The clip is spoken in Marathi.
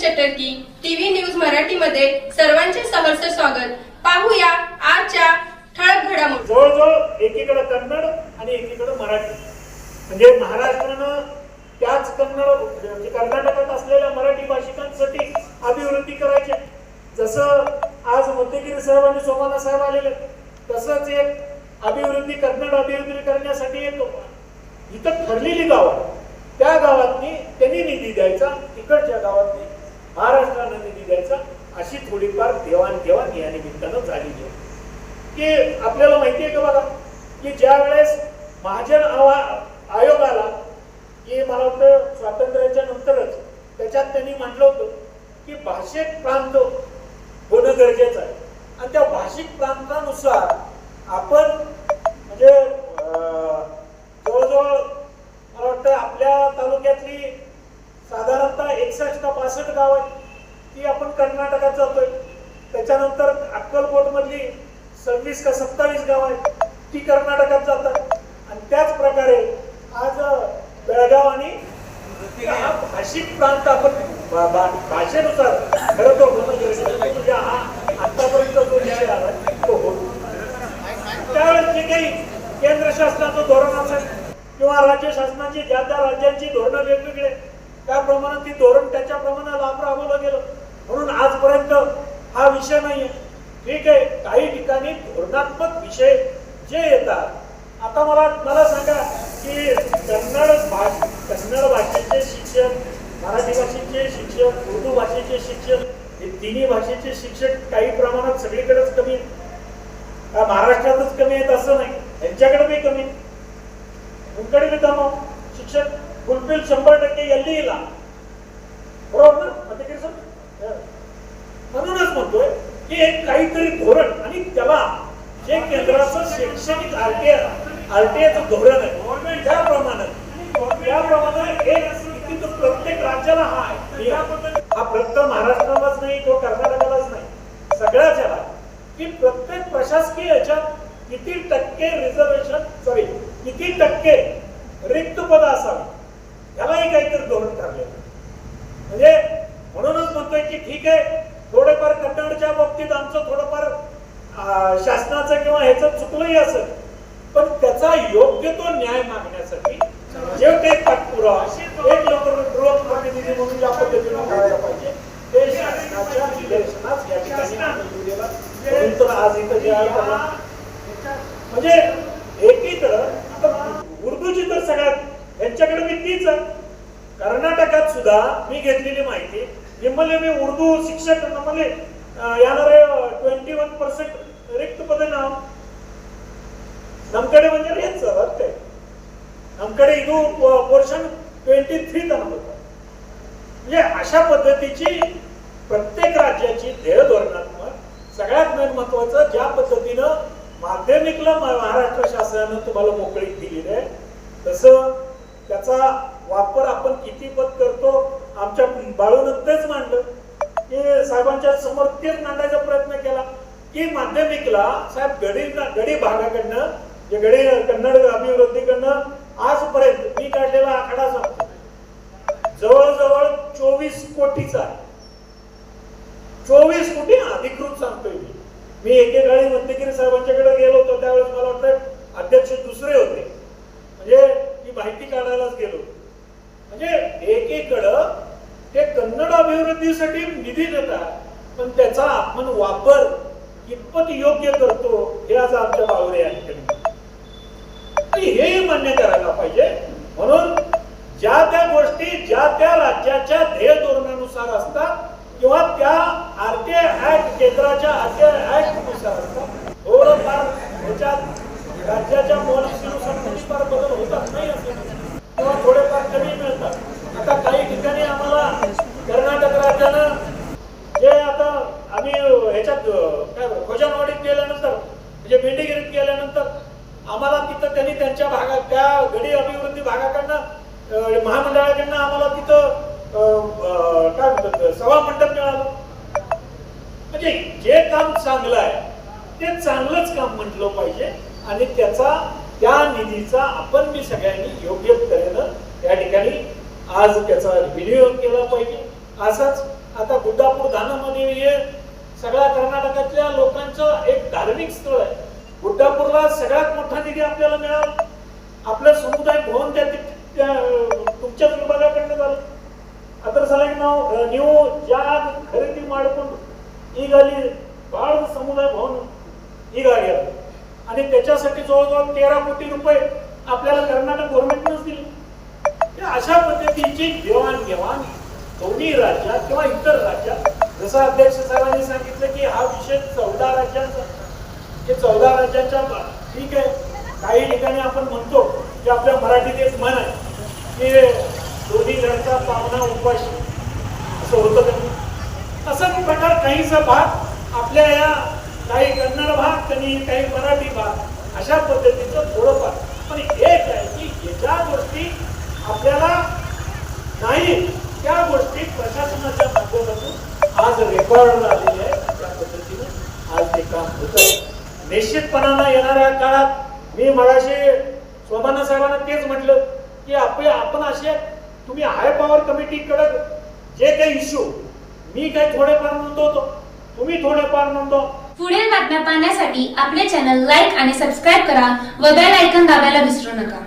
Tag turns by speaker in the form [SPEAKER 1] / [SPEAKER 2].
[SPEAKER 1] चटर्की टीव्ही न्यूज मराठीमध्ये सर्वांचे सहर्ष स्वागत. पाहूया आजच्या ठळक घडामोडी.
[SPEAKER 2] जवळजवळ एकीकडे कन्नड आणि एकीकडे मराठी. म्हणजे महाराष्ट्रानं त्याच कन्नड म्हणजे कर्नाटकात असलेल्या मराठी भाषिकांसाठी अभिवृद्धी करायची. जसं आज मध्यगिरी साहेब आणि सोमाना साहेब आलेले. तसंच एक अभिवृद्धी कन्नड अभिवृद्धी करण्यासाठी एक इथं ठरलेली गाव त्या गावातनी त्यांनी निधी द्यायचा इकडच्या गावातनी महाराष्ट्रानं निधी द्यायचा अशी थोडीफार देवाणघेवाण या निमित्तानं झालेली आहे. की आपल्याला माहिती आहे का बघा की ज्या वेळेस महाजन आवा- आयोग आला की मला वाटतं स्वातंत्र्याच्या नंतरच त्याच्यात त्यांनी म्हटलं होतं की भाषिक प्रांत होणं गरजेचं आहे. आणि त्या भाषिक प्रांतानुसार आपण म्हणजे अं, जवळजवळ मला वाटतं आपल्या तालुक्यातली साधारणतः एकसष्ट का पासष्ट गाव आहेत ती आपण कर्नाटकात जातोय त्याच्यानंतर अक्कलकोट मधली सव्वीस का सत्तावीस गाव आहेत ती कर्नाटकात जातात. आणि त्याच प्रकारे आज बेळगाव आणि हा भाषिक प्रांत आपण भा- भाषेनुसार खरं तर म्हणजे हा आतापर्यंत जो विषय आला तो होतो त्यावेळेस जे काही केंद्र शासनाचं धोरण असेल किंवा राज्य शासनाची ज्या त्या राज्यांची धोरणं वेगवेगळे त्याप्रमाणे ती धोरण त्याच्याप्रमाणे लाभ राबवलं गेलं. म्हणून आजपर्यंत हा विषय नाहीये. ठीक आहे काही ठिकाणी धोरणात्मक विषय जे येतात आता मला मला सांगा की कन्नड भाष कन्नड भाषेचे शिक्षण मराठी भाषेचे शिक्षण उर्दू भाषेचे शिक्षण हे तिन्ही भाषेचे शिक्षण काही प्रमाणात सगळीकडेच कमी आहे. महाराष्ट्रातच कमी आहेत असं नाही यांच्याकडे बी कमी उनकडे बी दमाव शिक्षण फुलफिल शंभर टक्के एलडी ला. बरोबर ना म्हणूनच म्हणतोय हे एक काहीतरी धोरण आणि त्याला जे केंद्राचं शैक्षणिक आरटीआय आरटीएचं धोरण आहे त्याप्रमाणे त्याप्रमाणे एक स्थिती तो प्रत्येक राज्याला हा हा फक्त महाराष्ट्रालाच नाही तो कर्नाटकालाच नाही. सगळ्याच याला की प्रत्येक प्रशासकीय याच्यात किती टक्के रिझर्वेशन सॉरी किती टक्के रिक्त पद असावी यालाही काहीतरी धोरण ठरले म्हणजे म्हणूनच म्हणतोय की ठीक आहे शासनाचं किंवा ह्याचं चुकलंही असं. पण त्याचा योग्य तो न्याय मागण्यासाठी जे काही पाठपुरावा एक लोक लोकप्रतिनिधी म्हणून ज्या पद्धतीने करायला पाहिजे. ते शासनाच्या निदर्शनास या ठिकाणी तर आज इथं जे आहे म्हणजे एकीकडं आता उर्दूची तर सगळ्यात यांच्याकडे मी तीच आहे. कर्नाटकात सुद्धा मी घेतलेली माहिती निम्मले मी उर्दू शिक्षक नम्मले येणारे ट्वेंटी वन पर्सेंट रिक्त पद नाव ನಮ್ಕಡೆ ಬಂದ್ರೆ ಏನ್ ಸರ್ ಅಷ್ಟೇ ನಮ್ ಕಡೆ ಇದು पोर्शन ट्वेंटी थ्री म्हणजे अशा पद्धतीची प्रत्येक राज्याची ध्येय धोरणात्मक सगळ्यात मेन महत्वाचं ज्या पद्धतीनं माध्यमिकला म- महाराष्ट्र शासनानं तुम्हाला मोकळीक दिलेली आहे तसं त्याचा वापर आपण किती पद करतो आमच्या बाळूनं तेच मांडलं की साहेबांच्या समोर तेच मांडायचा प्रयत्न केला की माध्यमिकला साहेब गडी गडी भागाकडनं जे गडी कन्नड अभिवृद्धीकडनं आजपर्यंत मी काढलेला आकडा सांगतो. जवळजवळ चोवीस कोटीचा चोवीस कोटी अधिकृत सांगतोय मी. मी एकेकाळी मध्यगिरी साहेबांच्याकडे गेलो होतो त्यावेळेस मला वाटतं अध्यक्ष दुसरे होते. म्हणजे ती माहिती काढायलाच गेलो म्हणजे एकीकडं ते कन्नड अभिवृद्धीसाठी निधी देतात पण त्याचा आपण वापर कितपत योग्य करतो हे आज आमच्या बावरे आणि हेही मान्य करायला पाहिजे. म्हणून ज्या त्या गोष्टी ज्या त्या राज्याच्या ध्येय धोरणानुसार असतात किंवा त्या आरटीआय ऍक्ट केंद्राच्या आरटीआय ऍक्टनुसार असतात थोडंफार त्याच्यात राज्याच्या पॉलिसीनुसार थोडीफार बदल होतात नाही असं. किंवा थोडेफार कमी मिळतात. आता काही ठिकाणी आम्हाला कर्नाटक राज्यानं जे आता आम्ही ह्याच्यात अं, काय बरं, खोजानवाडीत गेल्यानंतर म्हणजे मेंढीगिरीत गेल्यानंतर आम्हाला तिथं त्यांनी त्यांच्या भागा त्या गडी अभिवृद्धी भागाकडनं महामंडळाकडनं आम्हाला तिथं काय म्हणतात सभा मंडप मिळालं. म्हणजे जे काम चांगलं आहे ते चांगलंच काम म्हटलं पाहिजे आणि त्याचा त्या निधीचा आपण मी सगळ्यांनी योग्य तऱ्हेनं त्या ठिकाणी आज त्याचा विनियोग केला पाहिजे. असाच आता बुद्धापूर धानामध्ये हे सगळ्या कर्नाटकातल्या लोकांचं एक धार्मिक स्थळ आहे बुद्धापूरला सगळ्यात मोठा निधी आपल्याला मिळाला आपलं समुदाय भवन त्या त्या, अं, तुमच्याच विभागाकडनं झालं ಅದರ ಸಲುವಾಗಿ ನಾವು ಅಹ್, ನೀವು ಜಾಗ ಖರೀದಿ ಮಾಡಿಕೊಂಡು ಈಗ ಅಲ್ಲಿ ಬಹಳ ಸಮುದಾಯ ಭವನ ಈಗ ಆಗ್ಯಾದ आणि त्याच्यासाठी जवळजवळ तेरा कोटी रुपये आपल्याला कर्नाटक गव्हर्नमेंटनंच दिले हे अशा पद्धतीची देवाणघेवाण दोन्ही राज्यात किंवा इतर राज्यात जसं अध्यक्ष साहेबांनी सांगितलं की हा विषय चौदा राज्यांचा हे चौदा राज्यांच्या ठीक आहे. काही ठिकाणी आपण म्हणतो की आपल्या मराठीत एक म्हण आहे की दोन्ही घरचा पाहुणा उपाशी. असं होतं का तसाच प्रकार काहीचा भाग आपल्या या काही कन्नड भाग कधी काही मराठी भाग अशा पद्धतीचं थोडंफार. पण एक आहे की ज्या गोष्टी आपल्याला नाही त्या गोष्टी प्रशासनाच्या आज रेकॉर्ड आलेली आहे त्या पद्धतीने. आज ते काम होत निश्चितपणानं येणाऱ्या काळात मी मगाशी शोभाना साहेबांना तेच म्हटलं की आपले आपण असे तुम्ही हाय पॉवर कमिटीकडे जे काही इश्यू मी काही थोडेफार नोंदवतो तुम्ही थोडेफार नोंदव
[SPEAKER 3] पुढील बातम्या पाहण्यासाठी आपले चॅनल लाईक आणि सबस्क्राईब करा व बेल आयकन दाबायला विसरू नका.